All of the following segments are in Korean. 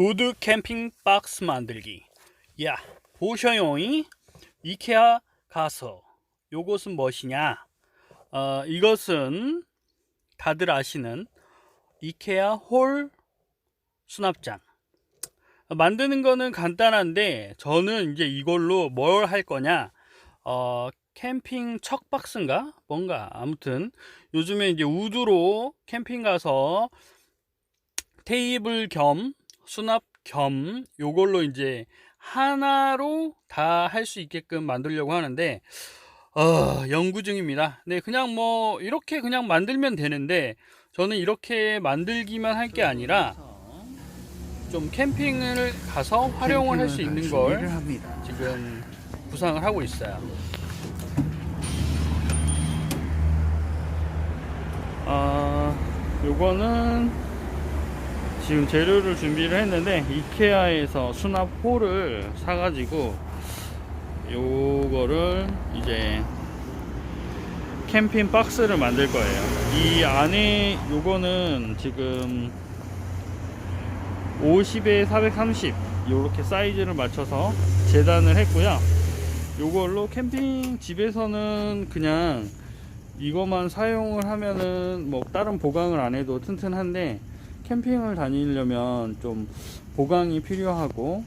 우드 캠핑 박스 만들기. 야, 보셔요이 이케아 가서 요것은 무엇이냐? 어, 이것은 다들 아시는 이케아 홀 수납장. 만드는 거는 간단한데 저는 이제 이걸로 뭘 할 거냐? 어, 캠핑 척박스인가? 뭔가 아무튼 요즘에 이제 우드로 캠핑 가서 테이블 겸 수납 겸 요걸로 이제 하나로 다 할 수 있게끔 만들려고 하는데 어, 연구 중입니다. 네, 그냥 뭐 이렇게 그냥 만들면 되는데 저는 이렇게 만들기만 할 게 아니라 좀 캠핑을 가서 활용을 할 수 있는 걸. 지금 구상을 하고 있어요. 아, 요거는 지금 재료를 준비를 했는데 이케아에서 수납 홀을 사가지고 요거를 이제 캠핑 박스를 만들 거예요. 이 안에 요거는 지금 50에 430 이렇게 사이즈를 맞춰서 재단을 했고요. 요걸로 캠핑 집에서는 그냥 이것만 사용을 하면은 뭐 다른 보강을 안 해도 튼튼한데 캠핑을 다니려면 좀 보강이 필요하고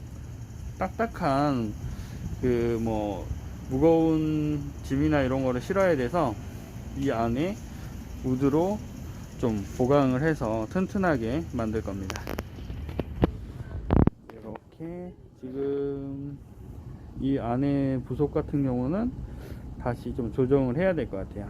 딱딱한 그 뭐 무거운 짐이나 이런 거를 실어야 돼서 이 안에 우드로 좀 보강을 해서 튼튼하게 만들 겁니다. 이렇게 지금 이 안에 부속 같은 경우는 다시 좀 조정을 해야 될 것 같아요.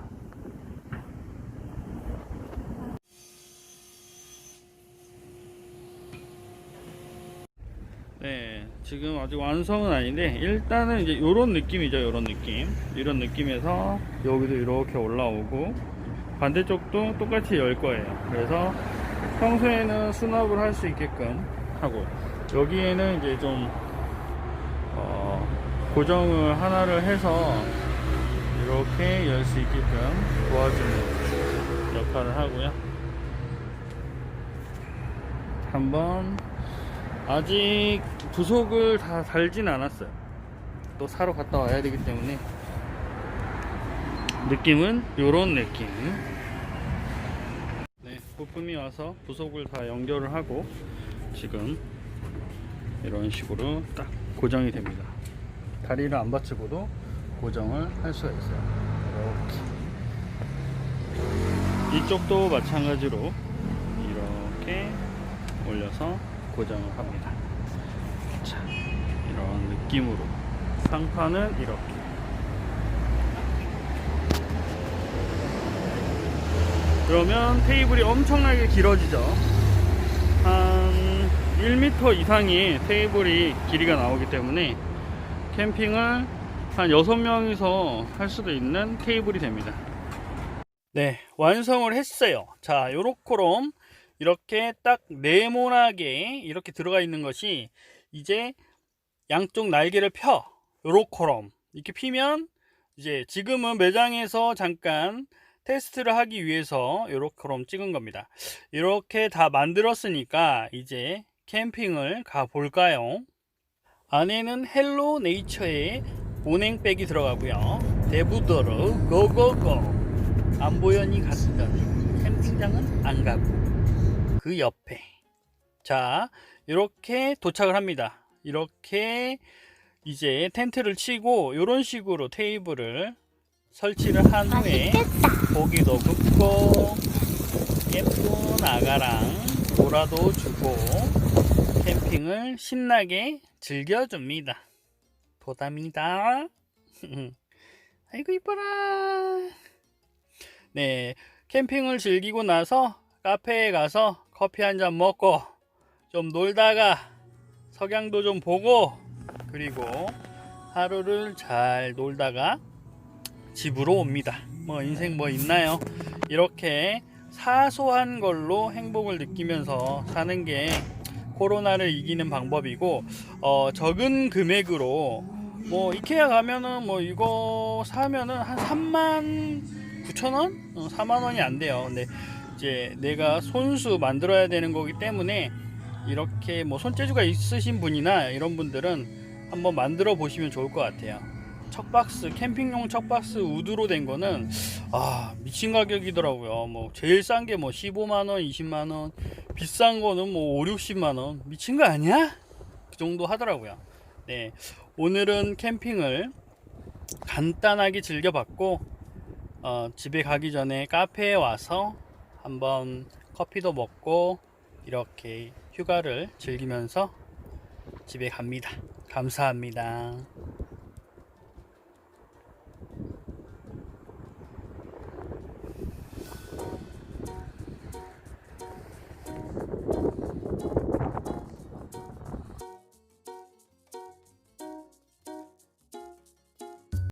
네, 지금 아직 완성은 아닌데 일단은 이제 이런 느낌이죠, 이런 느낌. 이런 느낌에서 여기도 이렇게 올라오고 반대쪽도 똑같이 열 거예요. 그래서 평소에는 수납을 할 수 있게끔 하고 여기에는 이제 좀 어, 고정을 하나를 해서 이렇게 열 수 있게끔 도와주는 역할을 하고요. 한번 아직 부속을 다 달진 않았어요. 또 사러 갔다 와야 되기 때문에 느낌은 요런 느낌. 네, 부품이 와서 부속을 다 연결을 하고 지금 이런 식으로 딱 고정이 됩니다. 다리를 안 받치고도 고정을 할 수가 있어요. 이렇게. 이쪽도 마찬가지로 이렇게 올려서 고정을 합니다. 자, 이런 느낌으로 상판은 이렇게. 그러면 테이블이 엄청나게 길어지죠. 한 1m 이상의 테이블이 길이가 나오기 때문에 캠핑을 한 6명이서 할 수도 있는 테이블이 됩니다. 네, 완성을 했어요. 자, 요렇게롬 이렇게 딱 네모나게 이렇게 들어가 있는 것이 이제 양쪽 날개를 펴 요렇게롬 이렇게 피면 이제 지금은 매장에서 잠깐 테스트를 하기 위해서 요렇게롬 찍은 겁니다. 이렇게 다 만들었으니까 이제 캠핑을 가 볼까요? 안에는 헬로 네이처의 온행백이 들어가고요. 대부도로 고고고 안보연이 갔던 캠핑장은 안 가고 그 옆에 자 이렇게 도착을 합니다. 이렇게 이제 텐트를 치고 이런 식으로 테이블을 설치를 한 후에 고기도 굽고 예쁜 아가랑 보라도 주고 캠핑을 신나게 즐겨줍니다. 보답니다. 아이고 이뻐라. 네, 캠핑을 즐기고 나서 카페에 가서 커피 한 잔 먹고 좀 놀다가 석양도 좀 보고 그리고 하루를 잘 놀다가 집으로 옵니다. 뭐 인생 뭐 있나요? 이렇게 사소한 걸로 행복을 느끼면서 사는 게 코로나를 이기는 방법이고 어, 적은 금액으로 뭐 이케아 가면은 뭐 이거 사면은 한 3만 9천 원? 어, 4만 원이 안 돼요. 근데 이제 내가 손수 만들어야 되는 거기 때문에 이렇게 뭐 손재주가 있으신 분이나 이런 분들은 한번 만들어 보시면 좋을 것 같아요. 척박스 캠핑용 척박스 우드로 된 거는 아 미친 가격이더라고요. 뭐 제일 싼 게 뭐 15만 원, 20만 원, 비싼 거는 뭐 5, 60만 원. 미친 거 아니야? 그 정도 하더라고요. 네. 오늘은 캠핑을 간단하게 즐겨봤고 어, 집에 가기 전에 카페에 와서 한번 커피도 먹고 이렇게 휴가를 즐기면서 집에 갑니다. 감사합니다.